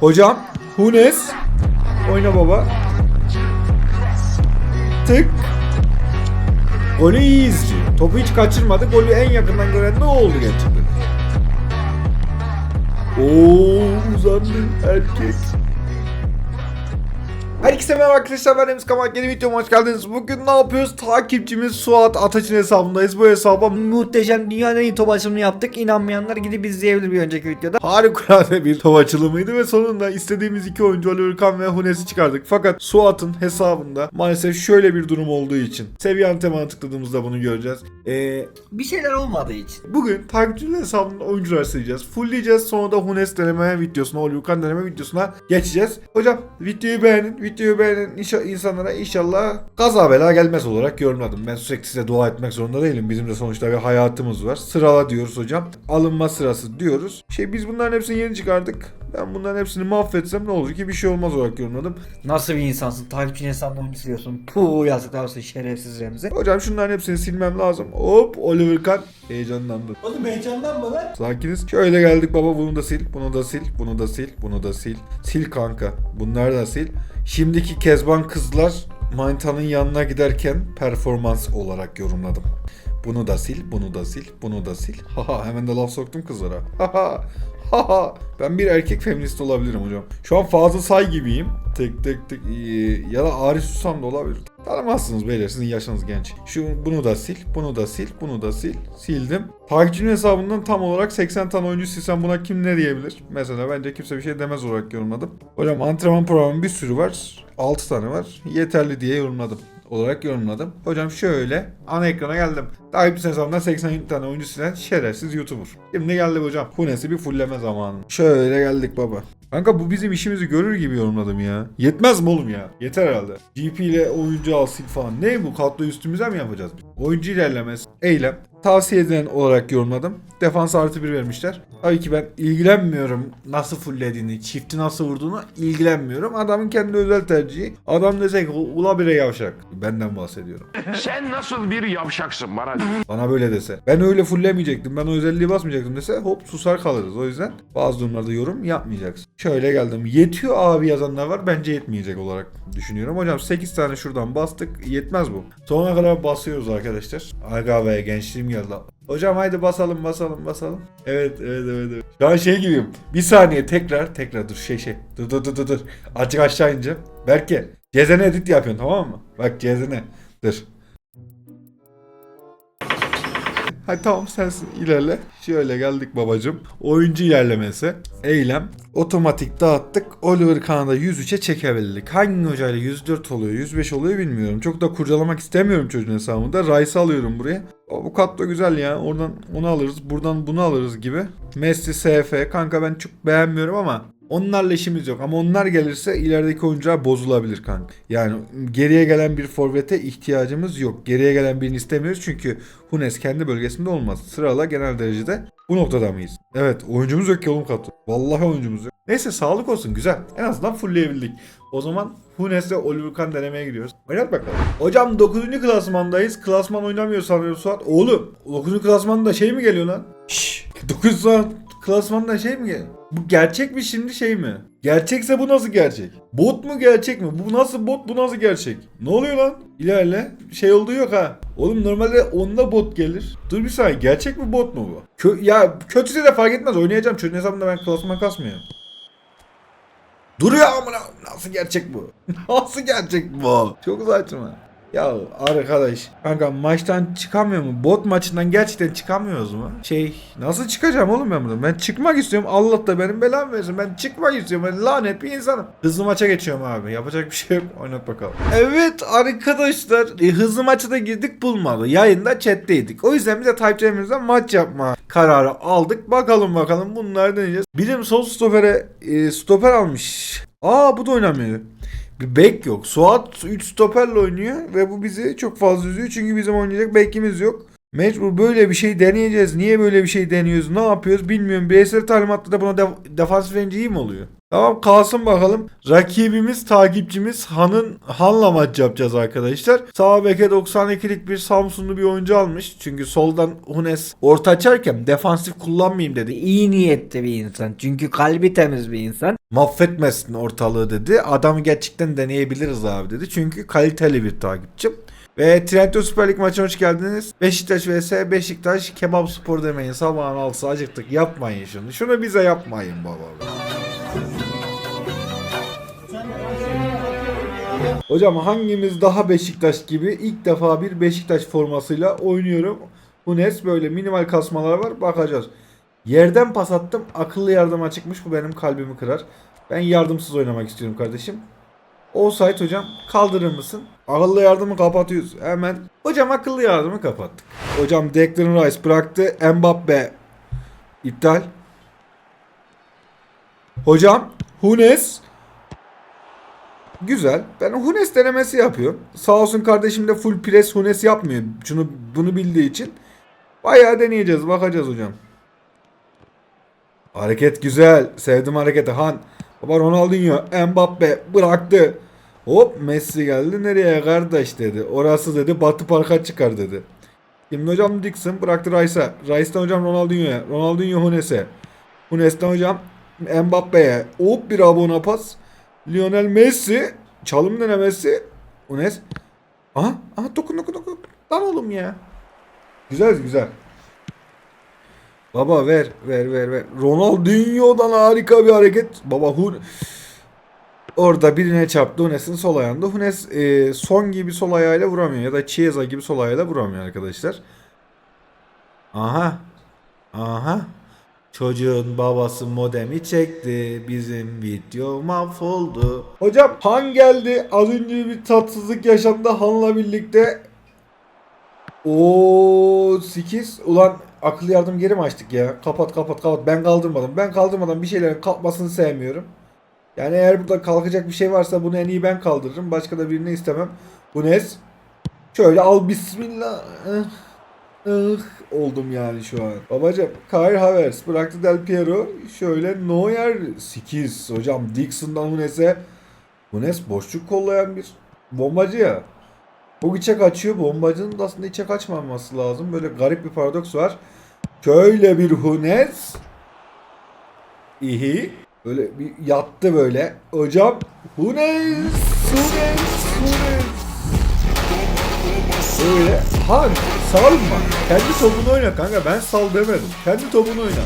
Hocam. Hunes. Oyna baba. Tık. Golü iyi izliyor. Topu hiç kaçırmadı. Golü en yakından gören ne oldu gerçekten? Oo uzandı erkek. Herkese merhaba arkadaşlar ben Ems Kamak yeni videoma hoş geldiniz. Bugün ne yapıyoruz? Takipçimiz Suat Ataç'ın hesabındayız. Bu hesaba Muhteşem dünyanın en iyi top açılımını yaptık. İnanmayanlar gidip izleyebilir bir önceki videoda. harikulade bir top açılımıydı ve sonunda istediğimiz iki oyuncu Ali Urkan ve Hunes'i çıkardık. Fakat Suat'ın hesabında maalesef şöyle bir durum olduğu için seviye antrenmanı tıkladığımızda bunu göreceğiz. Ee, Bir şeyler olmadığı için. Bugün takipçiler hesabında oyuncular sayacağız. Fullleyeceğiz. Sonra da Hunes deneme videosuna, Olukan deneme videosuna geçeceğiz. Hocam videoyu beğenin. Videoyu beğenin. İnşa- insanlara inşallah kaza bela gelmez olarak yorumladım. Ben sürekli size dua etmek zorunda değilim. Bizim de sonuçta bir hayatımız var. Sırala diyoruz hocam. Alınma sırası diyoruz. Şey biz bunların hepsini yeni çıkardık. Ben bunların hepsini mahvetsem ne olur ki bir şey olmaz olarak yorumladım. Nasıl bir insansın? Takipçinin hesabını siliyorsun. Puh yazıklar olsun şerefsiz Remzi. Hocam şunların hepsini silmem lazım. Hop Oliver Kahn heyecanlandı. Oğlum heyecanlanma lan. Sakiniz. Şöyle geldik baba bunu da sil, bunu da sil, bunu da sil, bunu da sil. Sil kanka. Bunları da sil. Şimdiki Kezban kızlar Manita'nın yanına giderken performans olarak yorumladım. Bunu da sil, bunu da sil, bunu da sil. Haha hemen de laf soktum kızlara. Haha. Ben bir erkek feminist olabilirim hocam. Şu an Fazıl Say gibiyim. Tek tek tek iyi. ya da Arif Susam da olabilir. Tanımazsınız beyler sizin yaşınız genç. Şu bunu da sil, bunu da sil, bunu da sil. Sildim. Takipçinin hesabından tam olarak 80 tane oyuncu silsem buna kim ne diyebilir? Mesela bence kimse bir şey demez olarak yorumladım. Hocam antrenman programı bir sürü var. 6 tane var. Yeterli diye yorumladım olarak yorumladım. Hocam şöyle ana ekrana geldim. Takipçi hesabından 80 tane oyuncu silen şerefsiz YouTuber. Şimdi geldi hocam. Hunes'i bir fullleme zamanı. Şöyle geldik baba. Kanka bu bizim işimizi görür gibi yorumladım ya. Yetmez mi oğlum ya? Yeter herhalde. GP ile oyuncu al falan. Ne bu? Kadro üstümüze mi yapacağız? Oyuncu ilerlemesi. Eylem. Tavsiye edilen olarak yorumladım. Defans artı bir vermişler. Tabii ki ben ilgilenmiyorum nasıl fulllediğini, çifti nasıl vurduğunu ilgilenmiyorum. Adamın kendi özel tercihi. Adam dese ki ula bire yavşak. Benden bahsediyorum. Sen nasıl bir yavşaksın bana? Bana böyle dese. Ben öyle fulllemeyecektim. Ben o özelliği basmayacaktım dese hop susar kalırız. O yüzden bazı durumlarda yorum yapmayacaksın. Şöyle geldim. Yetiyor abi yazanlar var. Bence yetmeyecek olarak düşünüyorum. Hocam 8 tane şuradan bastık. Yetmez bu. Sonuna kadar basıyoruz arkadaşlar. Aga be gençliğim geldi. Hocam haydi basalım basalım basalım. Evet evet evet. evet. Şu an şey gibiyim. Bir saniye tekrar tekrar dur şey şey. Dur dur dur dur. dur. Azıcık aşağı ineceğim. Berke. Cezene edit yapıyorsun tamam mı? Bak cezene. Dur. Hadi tamam sensin ilerle. Şöyle geldik babacım. Oyuncu ilerlemesi. Eylem. Otomatik dağıttık. Oliver Kahn'ı 103'e çekebildik. Hangi hocayla 104 oluyor 105 oluyor bilmiyorum. Çok da kurcalamak istemiyorum çocuğun hesabında. Rice'ı alıyorum buraya. Bu kat da güzel ya. Oradan onu alırız. Buradan bunu alırız gibi. Messi, SF. Kanka ben çok beğenmiyorum ama Onlarla işimiz yok ama onlar gelirse ilerideki oyuncular bozulabilir kanka. Yani geriye gelen bir forvete ihtiyacımız yok. Geriye gelen birini istemiyoruz çünkü Hunes kendi bölgesinde olmaz. Sırala genel derecede bu noktada mıyız? Evet oyuncumuz yok ki oğlum katı. Vallahi oyuncumuz yok. Neyse sağlık olsun güzel. En azından fullleyebildik. O zaman Hunes'le Oliver Kahn denemeye gidiyoruz. Oynat bakalım. Hocam 9. klasmandayız. Klasman oynamıyor sanıyorum Suat. Oğlum 9. klasmanda şey mi geliyor lan? Şşş. 9 saat klasmanda şey mi geliyor? Bu gerçek mi şimdi şey mi? Gerçekse bu nasıl gerçek? Bot mu gerçek mi? Bu nasıl bot bu nasıl gerçek? Ne oluyor lan? İlerle. Şey olduğu yok ha. Oğlum normalde onda bot gelir. Dur bir saniye gerçek mi bot mu bu? Kö- ya kötüse de fark etmez oynayacağım. Çocuğun hesabında ben klasman kasmıyorum. Duruyor amına. Nasıl gerçek bu? Nasıl gerçek bu? Çok saçma. Ya arkadaş kanka maçtan çıkamıyor mu? Bot maçından gerçekten çıkamıyoruz mu? Şey nasıl çıkacağım oğlum ben buradan? Ben çıkmak istiyorum. Allah da benim belamı versin. Ben çıkmak istiyorum. Ben lanet bir insanım. Hızlı maça geçiyorum abi. Yapacak bir şey yok. Oynat bakalım. Evet arkadaşlar. e, hızlı maça da girdik bulmadı. Yayında chatteydik. O yüzden biz de takipçilerimizden maç yapma kararı aldık. Bakalım bakalım bunları deneyeceğiz. Bilim sol stopere e, stoper almış. Aa bu da oynamıyor. Bir bek yok. Suat 3 stoperle oynuyor ve bu bizi çok fazla üzüyor çünkü bizim oynayacak bekimiz yok. Mecbur böyle bir şey deneyeceğiz. Niye böyle bir şey deniyoruz? Ne yapıyoruz bilmiyorum. Bireysel talimatta da buna def- defansif iyi mi oluyor? Tamam kalsın bakalım. Rakibimiz takipçimiz Han'ın Han'la maç yapacağız arkadaşlar. Sağ beke 92'lik bir Samsunlu bir oyuncu almış. Çünkü soldan Hunes orta açarken defansif kullanmayayım dedi. İyi niyetli bir insan. Çünkü kalbi temiz bir insan. Mahvetmesin ortalığı dedi. Adamı gerçekten deneyebiliriz abi dedi. Çünkü kaliteli bir takipçim. Ve Trendyol Süper Lig maçına hoş geldiniz. Beşiktaş vs Beşiktaş kebap spor demeyin. Sabahın altısı acıktık. Yapmayın şunu. Şunu bize yapmayın baba. Hocam hangimiz daha Beşiktaş gibi ilk defa bir Beşiktaş formasıyla oynuyorum. Hunes böyle minimal kasmalar var bakacağız. Yerden pas attım akıllı yardıma çıkmış bu benim kalbimi kırar. Ben yardımsız oynamak istiyorum kardeşim. Offside hocam kaldırır mısın? Akıllı yardımı kapatıyoruz hemen. Hocam akıllı yardımı kapattık. Hocam Declan Rice bıraktı. Mbappe iptal. Hocam Hunes Güzel. Ben Hunes denemesi yapıyorum. Sağ olsun kardeşim de full press Hunes yapmıyor. Şunu bunu bildiği için. Bayağı deneyeceğiz. Bakacağız hocam. Hareket güzel. Sevdim hareketi. Han. Baba Ronaldinho. Mbappe bıraktı. Hop Messi geldi. Nereye kardeş dedi. Orası dedi Batı Park'a çıkar dedi. Şimdi hocam Dixon bıraktı Rice'a. Rice'den hocam Ronaldinho'ya. Ronaldinho Hunes'e. Hunes'ten hocam Mbappe'ye. Hop bir abona pas. Lionel Messi. Çalım denemesi. Hunes. Aha. Aha dokun dokun dokun. Lan oğlum ya. Güzel güzel. Baba ver ver ver ver. Ronaldinho'dan harika bir hareket. Baba Hun Orada birine çarptı Hunes'in sol ayağında. Hunes e, son gibi sol ayağıyla vuramıyor ya da Chiesa gibi sol ayağıyla vuramıyor arkadaşlar. Aha. Aha. Çocuğun babası modemi çekti. Bizim video mahvoldu. Hocam Han geldi. Az önce bir tatsızlık yaşandı Han'la birlikte. O 8. Ulan akıllı yardım geri mi açtık ya? Kapat kapat kapat. Ben kaldırmadım. Ben kaldırmadan bir şeylerin kalkmasını sevmiyorum. Yani eğer burada kalkacak bir şey varsa bunu en iyi ben kaldırırım. Başka da birini istemem. Bu Nes. Şöyle al bismillah. Eh, eh, oldum yani şu an. Babacım Kai Havertz bıraktı Del Piero. Şöyle Neuer 8. Hocam Dixon'dan Hunes'e. Hunes boşluk kollayan bir bombacı ya. Bu içe kaçıyor. Bombacının da aslında içe kaçmaması lazım. Böyle garip bir paradoks var. Şöyle bir Hunes. İyi. Böyle bir yattı böyle. Hocam Hunes. Hunes. Hunes. Böyle. Han salma. Kendi topunu oyna kanka. Ben sal demedim. Kendi topunu oyna.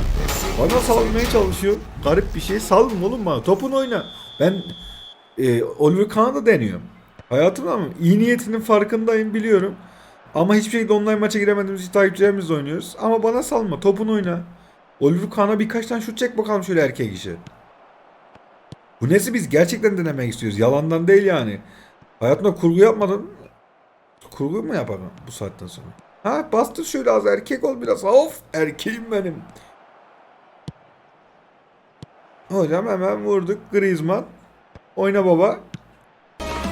Bana salmaya çalışıyor. Garip bir şey. Salma oğlum bana. Topunu oyna. Ben e, Oliver Kahn'a da deniyorum. Hayatımda ama iyi niyetinin farkındayım biliyorum. Ama hiçbir şekilde online maça giremediğimiz için takipçilerimizle oynuyoruz. Ama bana salma. Topunu oyna. Oliver Kahn'a birkaç tane şut çek bakalım şöyle erkek işi. Bu nesi biz gerçekten denemek istiyoruz. Yalandan değil yani. Hayatımda kurgu yapmadan kurgu mu yapalım bu saatten sonra? Ha bastır şöyle az erkek ol biraz. Of erkeğim benim. Hocam hemen vurduk. Griezmann. Oyna baba.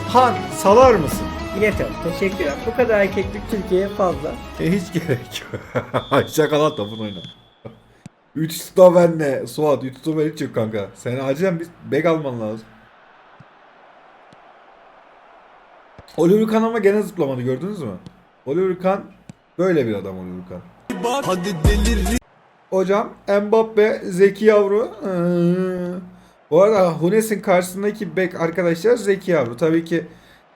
Han salar mısın? Yeter. Teşekkürler. Bu kadar erkeklik Türkiye'ye fazla. E, hiç gerek yok. Şakalar topun oyna. 3 sta benle. Suat 3 sta ben hiç yok kanka. Sen acilen bir bek alman lazım. Oliver Kahn ama gene zıplamadı gördünüz mü? Oliver Kahn böyle bir adam Oliver Kahn. Hadi delir Hocam Mbappe Zeki Yavru. Ee, Bu arada Hunes'in karşısındaki bek arkadaşlar Zeki Yavru. Tabii ki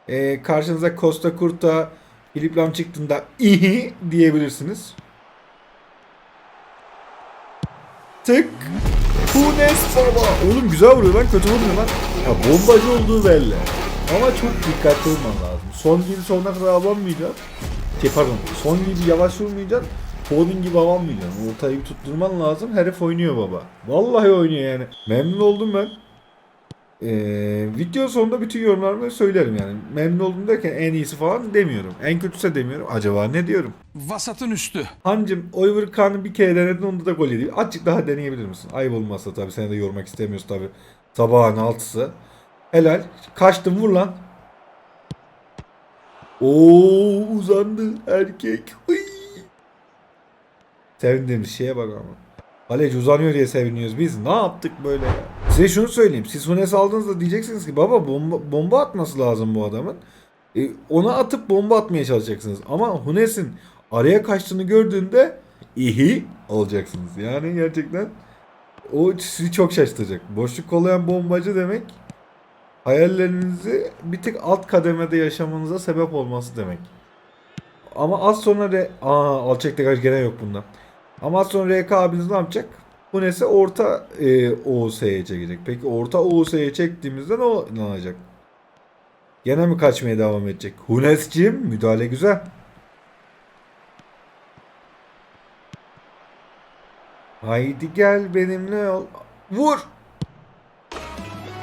e, karşınıza Costa Curta, Filip Lam çıktığında ihi diyebilirsiniz. Tık. Hunes baba. Oğlum güzel vuruyor lan kötü vurmuyor lan. Ya bombacı olduğu belli. Ama çok dikkatli olman lazım. Son gibi sonuna kadar abanmayacaksın. Şey pardon. Son gibi yavaş vurmayacaksın. Foden gibi abanmayacaksın. Ortayı bir tutturman lazım. Herif oynuyor baba. Vallahi oynuyor yani. Memnun oldum ben. Ee, video sonunda bütün yorumlarımı söylerim yani. Memnun oldum derken en iyisi falan demiyorum. En kötüsü demiyorum. Acaba ne diyorum? vasatın üstü. Hancım Oliver Kahn'ı bir kere denedin onda da gol yedi. Azıcık daha deneyebilir misin? Ayıp olmazsa tabii seni de yormak istemiyoruz tabii. Sabahın altısı. Helal. Kaçtım vur lan. Oo uzandı erkek. Uy. Sevindiğimiz şeye bak ama. Kaleci uzanıyor diye seviniyoruz. Biz ne yaptık böyle ya? Size şunu söyleyeyim. Siz Hunes aldığınızda diyeceksiniz ki baba bomba, bomba atması lazım bu adamın. E, ona atıp bomba atmaya çalışacaksınız. Ama Hunes'in araya kaçtığını gördüğünde iyi olacaksınız. Yani gerçekten o sizi çok şaşırtacak. Boşluk kollayan bombacı demek hayallerinizi bir tık alt kademede yaşamanıza sebep olması demek. Ama az sonra re... Aa alçak degaj gene yok bunda. Ama az sonra RK abiniz ne yapacak? Bu neyse orta e, OS'ye çekecek. Peki orta OS'ye çektiğimizde ne olacak? Gene mi kaçmaya devam edecek? Hunes'cim müdahale güzel. Haydi gel benimle ol. Vur!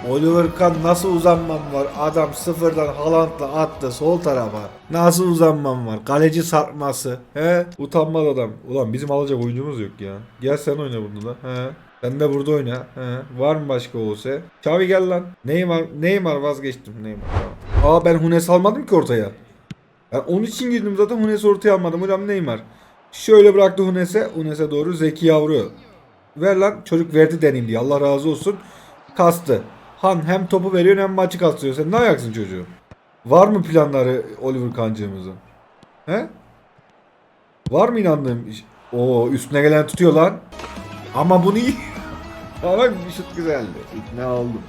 Oliver Kahn nasıl uzanmam var? Adam sıfırdan Haaland'la attı sol tarafa. Nasıl uzanmam var? Kaleci sarkması. He? Utanmaz adam. Ulan bizim alacak oyuncumuz yok ya. Gel sen oyna burada da. He? Sen de burada oyna. He? Var mı başka olsa? Xavi gel lan. Neymar, Neymar vazgeçtim. Neymar. Tamam. Aa ben Hunes almadım ki ortaya. Ben onun için girdim zaten Hunes'i ortaya almadım. Hocam Neymar. Şöyle bıraktı Hunes'e. Hunes'e doğru Zeki yavru. Ver lan çocuk verdi deneyim diye. Allah razı olsun. Kastı. Han hem topu veriyor hem maçı kastırıyor. Sen ne ayaksın çocuğu? Var mı planları Oliver Kancığımızın? He? Var mı inandığım iş? Oo üstüne gelen tutuyor lan. Ama bunu iyi. Ama bir şut güzeldi. İkna oldum.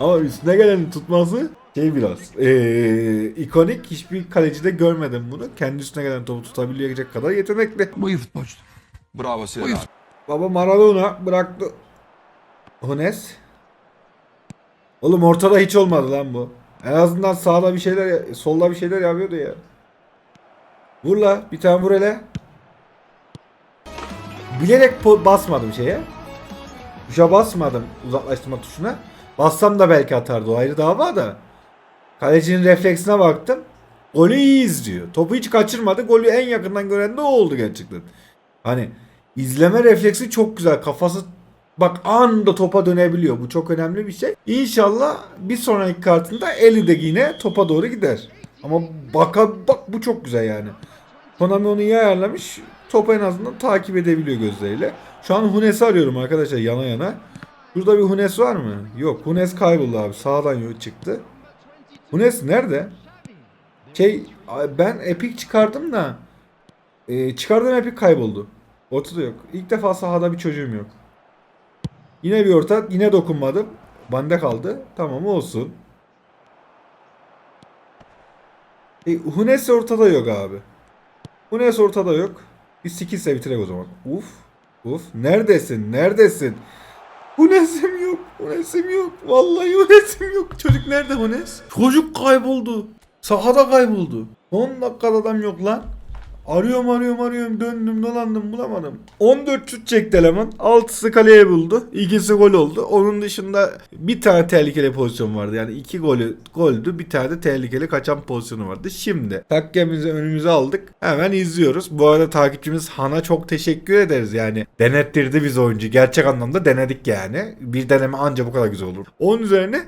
Ama üstüne gelen tutması şey biraz. Ee, ikonik hiçbir kalecide görmedim bunu. Kendi üstüne gelen topu tutabilecek kadar yetenekli. Bu iyi futbolcudur. Bravo Sinan. Baba Maradona bıraktı. Hunes. Oğlum ortada hiç olmadı lan bu. En azından sağda bir şeyler, solda bir şeyler yapıyordu ya. Vur la, bir tane vur hele. Bilerek basmadım şeye. Tuşa basmadım uzaklaştırma tuşuna. Bassam da belki atardı o ayrı dava da. Kalecinin refleksine baktım. Golü iyi izliyor. Topu hiç kaçırmadı. Golü en yakından gören de o oldu gerçekten. Hani izleme refleksi çok güzel. Kafası bak anında topa dönebiliyor. Bu çok önemli bir şey. İnşallah bir sonraki kartında eli de yine topa doğru gider. Ama baka bak bu çok güzel yani. Konami onu iyi ayarlamış. Topu en azından takip edebiliyor gözleriyle. Şu an Hunes'i arıyorum arkadaşlar yana yana. Burada bir Hunes var mı? Yok. Hunes kayboldu abi. Sağdan çıktı. Hunes nerede? Şey ben Epic çıkardım da e, çıkardığım Epic kayboldu. Ortada yok. İlk defa sahada bir çocuğum yok. Yine bir orta. Yine dokunmadım. Bende kaldı. Tamam olsun. E, Hunes ortada yok abi. Hunes ortada yok. Bir skillse bitirek o zaman. Uf. Uf. Neredesin? Neredesin? Hunes'im yok. Hunes'im yok. Vallahi Hunes'im yok. Çocuk nerede Hunes? Çocuk kayboldu. Sahada kayboldu. 10 dakikada adam yok lan. Arıyorum arıyorum arıyorum döndüm dolandım bulamadım. 14 şut çekti eleman. 6'sı kaleye buldu. İkisi gol oldu. Onun dışında bir tane tehlikeli pozisyon vardı. Yani iki golü goldü. Bir tane de tehlikeli kaçan pozisyonu vardı. Şimdi takkemizi önümüze aldık. Hemen izliyoruz. Bu arada takipçimiz Han'a çok teşekkür ederiz. Yani denettirdi biz oyuncu. Gerçek anlamda denedik yani. Bir deneme anca bu kadar güzel olur. Onun üzerine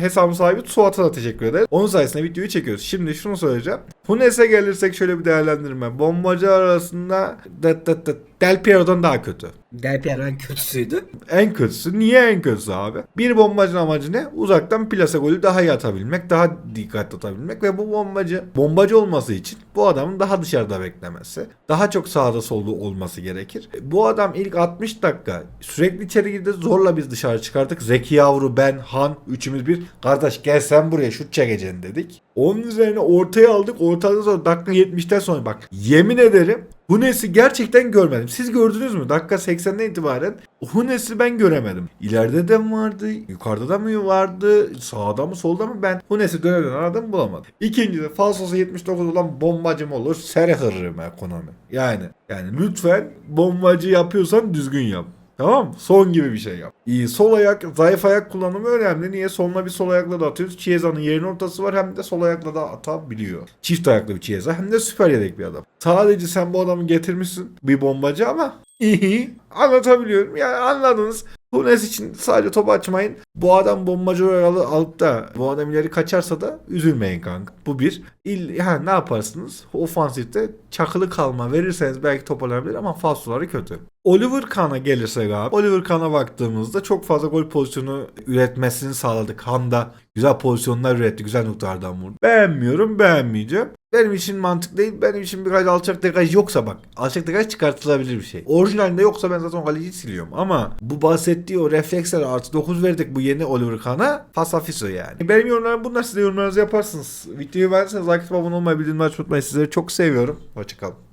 hesabın sahibi Suat'a da teşekkür ederiz. Onun sayesinde videoyu çekiyoruz. Şimdi şunu söyleyeceğim. Hunes'e gelirsek şöyle bir değerlendirme. Bombacı arasında dıt dıt dıt Del Piero'dan daha kötü. Del Piero en kötüsüydü. En kötüsü. Niye en kötüsü abi? Bir bombacının amacı ne? Uzaktan plase golü daha iyi atabilmek, daha dikkatli atabilmek ve bu bombacı bombacı olması için bu adamın daha dışarıda beklemesi, daha çok sağda solda olması gerekir. Bu adam ilk 60 dakika sürekli içeri girdi. Zorla biz dışarı çıkardık. Zeki Yavru, ben, Han üçümüz bir kardeş gel sen buraya şut çekeceksin dedik. Onun üzerine ortaya aldık. Ortadan sonra dakika 70'ten sonra bak yemin ederim Hunes'i gerçekten görmedim. Siz gördünüz mü? Dakika 80'den itibaren Hunes'i ben göremedim. İleride de mi vardı? Yukarıda da mı vardı? Sağda mı solda mı? Ben Hunes'i dönemden aradım bulamadım. İkincisi falsosu 79 olan bombacı mı olur? Sere hırrım ekonomi. Yani yani lütfen bombacı yapıyorsan düzgün yap. Tamam mı? Son gibi bir şey yap. İyi, sol ayak, zayıf ayak kullanımı önemli. Niye? Soluna bir sol ayakla da atıyoruz. Chiesa'nın yerin ortası var hem de sol ayakla da atabiliyor. Çift ayaklı bir Chiesa hem de süper yedek bir adam. Sadece sen bu adamı getirmişsin bir bombacı ama İyi. Anlatabiliyorum. Yani anladınız. Hunes için sadece top açmayın. Bu adam bombacı oyalı alıp da bu adam ileri kaçarsa da üzülmeyin kanka. Bu bir. İl, ha, ne yaparsınız? Ofansifte çakılı kalma verirseniz belki toparlanabilir ama falsoları kötü. Oliver Kahn'a gelirsek abi. Oliver Kahn'a baktığımızda çok fazla gol pozisyonu üretmesini sağladık. Handa güzel pozisyonlar üretti. Güzel noktalardan vurdu. Beğenmiyorum, beğenmeyeceğim. Benim için mantık değil. Benim için birkaç alçak degaj yoksa bak. Alçak degaj çıkartılabilir bir şey. Orijinalinde yoksa ben zaten o kaleciyi siliyorum. Ama bu bahsettiği o refleksler artı 9 verdik bu yeni Oliver Kahn'a. Fasafiso yani. Benim yorumlarım bunlar. Siz de yorumlarınızı yaparsınız. Videoyu beğendiyseniz like abone olmayı bildirimleri açmayı. Sizleri çok seviyorum. Hoşçakalın.